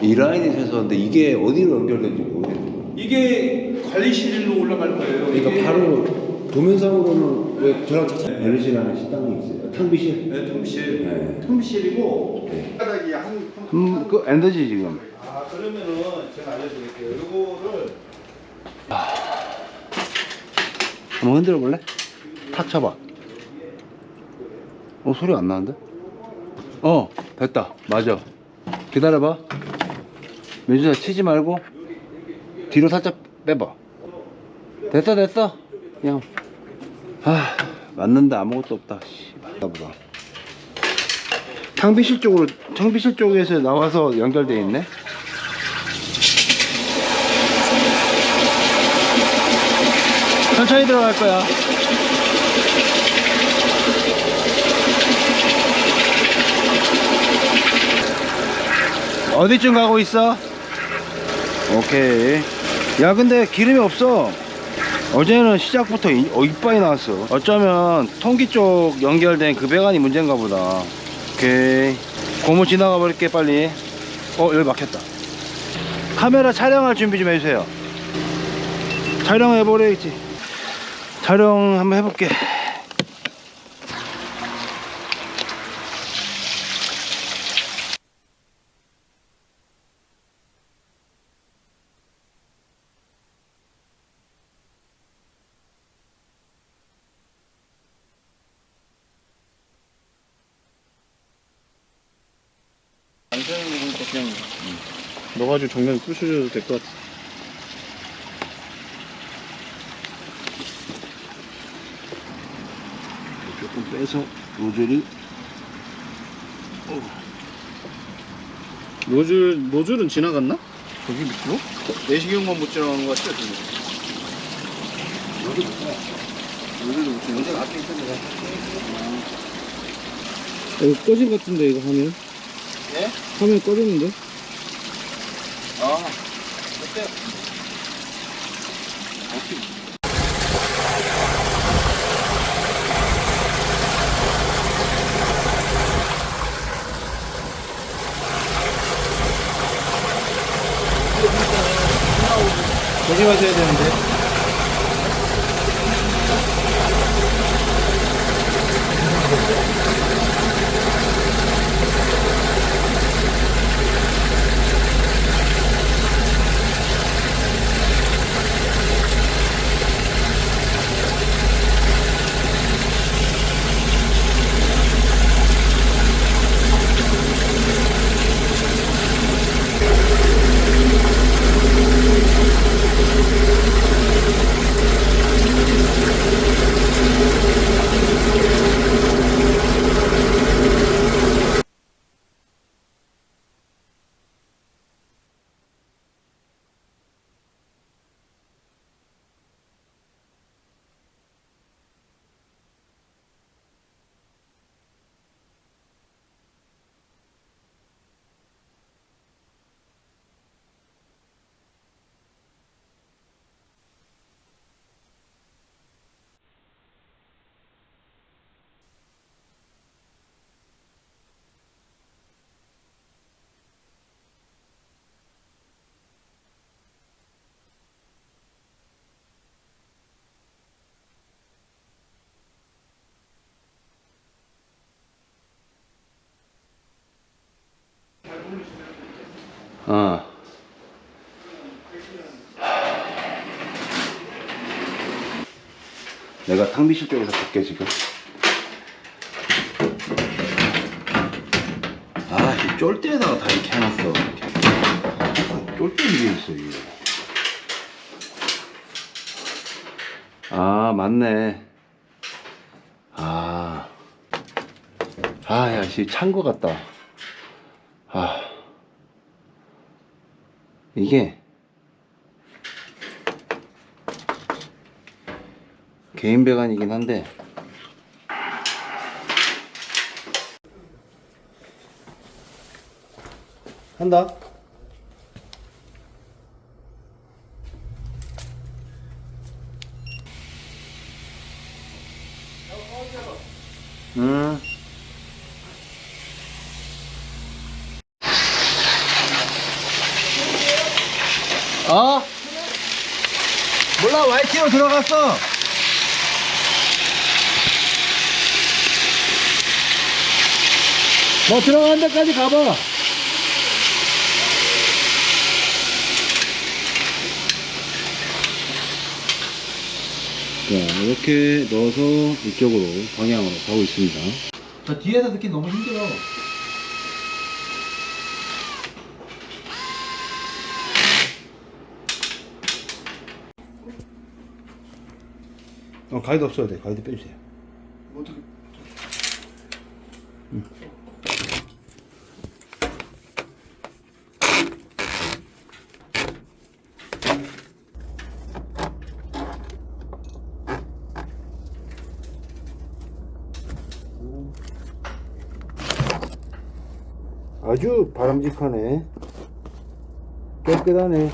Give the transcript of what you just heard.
이 라인이 세서인데 이게 어디로 연결된지 모르겠어요. 이게 관리실로 올라갈 거예요. 그러니까 이게 바로 도면상으로는 왜 저랑 차차 베르시라는 식당이 있어요. 탕비실. 네, 틈실. 네. 틈실이고 네. 바닥이 한, 한, 음, 그 엔더지 지금. 아 그러면은 제가 알려드릴게요. 요거를 한번 흔들어 볼래? 탁 쳐봐. 어 소리 안 나는데? 어 됐다. 맞아. 기다려봐. 민준아 치지 말고 뒤로 살짝 빼봐. 됐어 됐어. 그냥 아 맞는데 아무것도 없다. 씨, 맞다 보다. 탕비실 쪽으로 탕비실 쪽에서 나와서 연결돼 있네. 천천히 들어갈 거야. 어디쯤 가고 있어? 오케이. 야, 근데 기름이 없어. 어제는 시작부터 이, 어, 이빨이 나왔어. 어쩌면 통기 쪽 연결된 그 배관이 문제인가 보다. 오케이. 고무 지나가 버릴게, 빨리. 어, 여기 막혔다. 카메라 촬영할 준비 좀 해주세요. 촬영해 버려야지. 촬영 한번 해볼게. 안 사용해보니까 그냥 넣어가지고 정면 부셔줘도 될 것 같아. 조금 빼서 노즐이 노즐, 노즐은 지나갔나? 저기 밑으로? 내시경만 못 지나가는 것 같죠, 지금? 노즐도 못 지나가? 앞에 있었는데 이거 꺼진 것 같은데, 이거 화면? 예? 화면 꺼졌는데? 아 어때요? 조심하셔야 되는데. 어. 내가 탕비실 쪽에서 볼게 지금. 아, 이 쫄대에다가 다 이렇게 해놨어. 아, 쫄대 위에 있어 이게. 아, 맞네. 아, 아, 야, 씨, 찬 거 같다. 아. 이게 개인 배관이긴 한데 한다. 음 어? 몰라 YT로 들어갔어. 너 들어간 데까지 가봐. 자 이렇게 넣어서 이쪽으로 방향으로 가고 있습니다. 자 뒤에서 듣기 너무 힘들어. 어, 가이드 없어야 돼. 가이드 빼주세요. 어떻게 아주 바람직하네. 깨끗하네.